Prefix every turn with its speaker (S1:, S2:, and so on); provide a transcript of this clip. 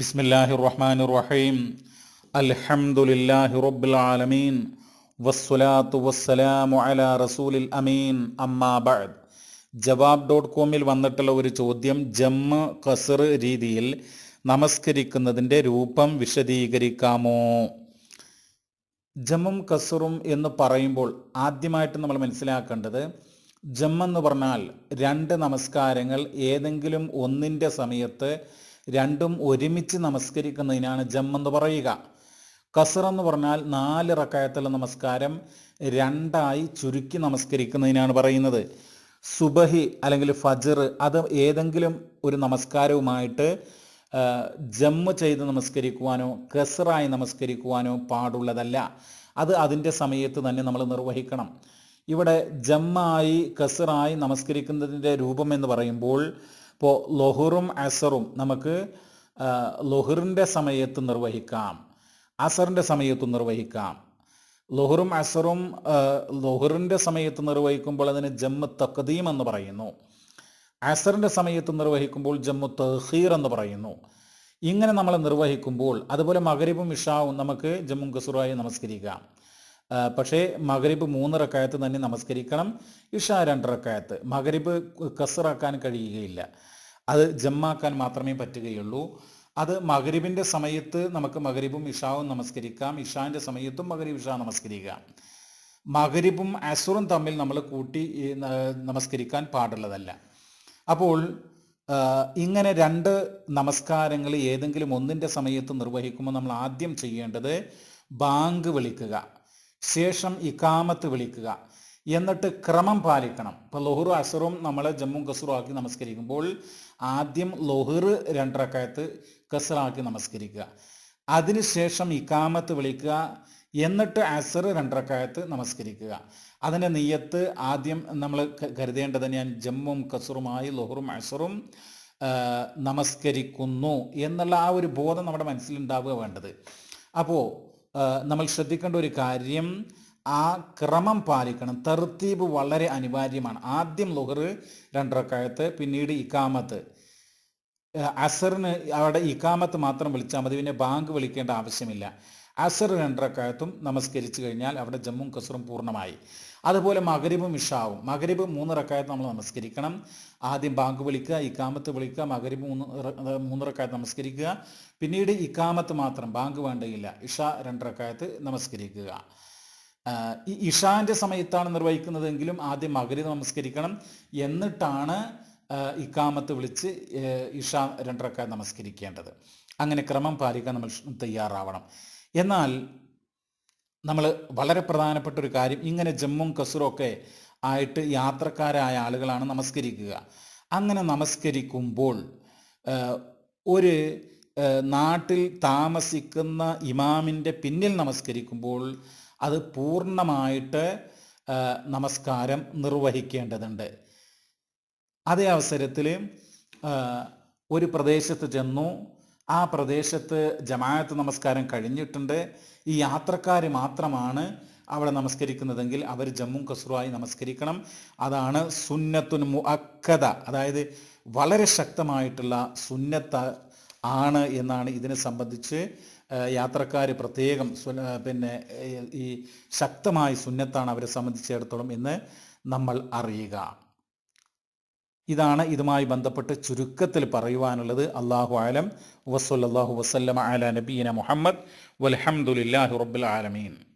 S1: ബിസ്മില്ലാഹി റഹ്മാൻ റഹീം അൽഹംദുലില്ലാഹി റബ്ബിൽ ആലമീൻ. വസ്സലാത്തു വസ്സലാമു അലാ റസൂലിൽ അമീൻ. അമ്മാ ബഅദ്. ജവാബ് ഡോട്ട് കോമിൽ വന്നിട്ടുള്ള ഒരു ചോദ്യം ജമ്മ കസർ രീതിയിൽ നമസ്കരിക്കുന്നതിന്റെ രൂപം വിശദീകരിക്കാമോ? ജമ്മും കസറും എന്ന് പറയുമ്പോൾ ആദ്യമായിട്ട് നമ്മൾ മനസ്സിലാക്കേണ്ടത് ജമ്മെന്ന് പറഞ്ഞാൽ രണ്ട് നമസ്കാരങ്ങൾ ഏതെങ്കിലും ഒന്നിന്റെ സമയത്ത് രണ്ടും ഒരുമിച്ച് നമസ്കരിക്കുന്നതിനാണ് ജം എന്ന് പറയുക. കസർ എന്ന് പറഞ്ഞാൽ നാല് റക്കായത്തുള്ള നമസ്കാരം രണ്ടായി ചുരുക്കി നമസ്കരിക്കുന്നതിനാണ് പറയുന്നത്. സുബഹി അല്ലെങ്കിൽ ഫജർ അത് ഏതെങ്കിലും ഒരു നമസ്കാരവുമായിട്ട് ജമ്മ ചെയ്ത് നമസ്കരിക്കുവാനോ കസറായി നമസ്കരിക്കുവാനോ പാടുള്ളതല്ല. അത് അതിന്റെ സമയത്ത് തന്നെ നമ്മൾ നിർവഹിക്കണം. ഇവിടെ ജമ്മായി കസറായി നമസ്കരിക്കുന്നതിന്റെ രൂപം എന്ന് പറയുമ്പോൾ ഇപ്പോൾ ലൊഹുറും അസറും നമുക്ക് ലൊഹുറിന്റെ സമയത്ത് നിർവഹിക്കാം അസറിന്റെ സമയത്ത് നിർവഹിക്കാം. ലൊഹുറും അസറും ലൊഹുറിന്റെ സമയത്ത് നിർവഹിക്കുമ്പോൾ അതിന് ജമ്മു തഖദീം എന്ന് പറയുന്നു. അസറിന്റെ സമയത്ത് നിർവഹിക്കുമ്പോൾ ജമ്മു തഹീർ എന്ന് പറയുന്നു. ഇങ്ങനെ നമ്മൾ നിർവഹിക്കുമ്പോൾ അതുപോലെ മകരിബും ഇഷാവും നമുക്ക് ജമ്മു കസുറായി നമസ്കരിക്കാം. പക്ഷേ മകരിബ് മൂന്ന് റക്കായത്ത് തന്നെ നമസ്കരിക്കണം ഇഷ രണ്ട് മകരിബ് കസറാക്കാൻ കഴിയുകയില്ല. അത് ജമ്മാക്കാൻ മാത്രമേ പറ്റുകയുള്ളൂ. അത് മകരിബിന്റെ സമയത്ത് നമുക്ക് മകരിബും ഇഷാവും നമസ്കരിക്കാം. ഇഷാന്റെ സമയത്തും മകരിബ് ഇഷ നമസ്കരിക്കാം. മകരിബും അസുറും തമ്മിൽ നമ്മൾ കൂട്ടി നമസ്കരിക്കാൻ പാടുള്ളതല്ല. അപ്പോൾ ഇങ്ങനെ രണ്ട് നമസ്കാരങ്ങൾ ഏതെങ്കിലും ഒന്നിന്റെ സമയത്ത് നിർവഹിക്കുമ്പോൾ നമ്മൾ ആദ്യം ചെയ്യേണ്ടത് ബാങ്ക് വിളിക്കുക. ശേഷം ഇക്കാമത്ത് വിളിക്കുക. എന്നിട്ട് ക്രമം പാലിക്കണം. ഇപ്പോൾ ലോഹറും അസറും നമ്മൾ ജമ്മു കസറും ആക്കി നമസ്കരിക്കുമ്പോൾ ആദ്യം ലോഹറ് രണ്ടരക്കായത്ത് കസറാക്കി നമസ്കരിക്കുക. അതിനുശേഷം ഇക്കാമത്ത് വിളിക്കുക. എന്നിട്ട് അസർ രണ്ടരക്കായത്ത് നമസ്കരിക്കുക. അതിന്റെ നെയ്യത്ത് ആദ്യം നമ്മൾ കരുതേണ്ടത് ഞാൻ ജമ്മും കസറുമായി ലൊഹറും അസറും നമസ്കരിക്കുന്നു എന്നുള്ള ആ ഒരു ബോധം നമ്മുടെ മനസ്സിലുണ്ടാവുക വേണ്ടത്. അപ്പോൾ നമ്മൾ ശ്രദ്ധിക്കേണ്ട ഒരു കാര്യം ആ ക്രമം പാലിക്കണം. തർത്തീബ് വളരെ അനിവാര്യമാണ്. ആദ്യം ലുഹർ രണ്ടരക്കായത്ത് പിന്നീട് ഇക്കാമത്ത് അസറിന് അവിടെ ഇക്കാമത്ത് മാത്രം വിളിച്ചാൽ മതി. പിന്നെ ബാങ്ക് വിളിക്കേണ്ട ആവശ്യമില്ല. അസർ രണ്ടരക്കായത്തും നമസ്കരിച്ചു കഴിഞ്ഞാൽ അവിടെ ജമ്മും കസറും പൂർണമായി. അതുപോലെ മകരിബും ഇഷാവും. മകരിബ് മൂന്ന് റക്കായത്ത് നമ്മൾ നമസ്കരിക്കണം. ആദ്യം ബാങ്ക് വിളിക്കുക ഇക്കാമത്ത് വിളിക്കുക മകരിബ് മൂന്ന് മൂന്നിറക്കായത്ത് മൂന്ന് റക്കായത്ത് നമസ്കരിക്കുക. പിന്നീട് ഇക്കാമത്ത് മാത്രം ബാങ്ക് വേണ്ടയില്ല. ഇഷ രണ്ടരക്കായത്ത് നമസ്കരിക്കുക. ഈ ഇഷാന്റെ സമയത്താണ് നിർവഹിക്കുന്നതെങ്കിലും ആദ്യം മകരി നമസ്കരിക്കണം. എന്നിട്ടാണ് ഇക്കാമത്ത് വിളിച്ച് ഇഷ രണ്ടരക്കാർ നമസ്കരിക്കേണ്ടത്. അങ്ങനെ ക്രമം പാലിക്കാൻ നമ്മൾ തയ്യാറാവണം. എന്നാൽ നമ്മൾ വളരെ പ്രധാനപ്പെട്ട ഒരു കാര്യം ഇങ്ങനെ ജമ്മും കസറും ഒക്കെ ആയിട്ട് യാത്രക്കാരായ ആളുകളാണ് നമസ്കരിക്കുക. അങ്ങനെ നമസ്കരിക്കുമ്പോൾ ഒരു നാട്ടിൽ താമസിക്കുന്ന ഇമാമിന്റെ പിന്നിൽ നമസ്കരിക്കുമ്പോൾ അത് പൂർണമായിട്ട് നമസ്കാരം നിർവഹിക്കേണ്ടതുണ്ട്. അതേ അവസരത്തിൽ ഒരു പ്രദേശത്ത് ചെന്നു ആ പ്രദേശത്ത് ജമാഅത്ത് നമസ്കാരം കഴിഞ്ഞിട്ടുണ്ട്. ഈ യാത്രക്കാർ മാത്രമാണ് അവിടെ നമസ്കരിക്കുന്നതെങ്കിൽ അവർ ജമ്മു കസറുമായി നമസ്കരിക്കണം. അതാണ് സുന്നത്തുൻ മുഅക്കത അതായത് വളരെ ശക്തമായിട്ടുള്ള സുന്നത്ത ആണ് എന്നാണ് ഇതിനെ സംബന്ധിച്ച് യാത്രക്കാർ പ്രത്യേകം പിന്നെ ഈ ശക്തമായ സുന്നത്താണ് അവരെ സംബന്ധിച്ചിടത്തോളം എന്ന് നമ്മൾ അറിയുക. ഇതാണ് ഇതുമായി ബന്ധപ്പെട്ട് ചുരുക്കത്തിൽ പറയുവാനുള്ളത്. അള്ളാഹു ആലം വസല്ലാഹു വസ്ലം അല നബീന മുഹമ്മദ്. വൽഹംദുലില്ലാഹി റബ്ബിൽ ആലമീൻ.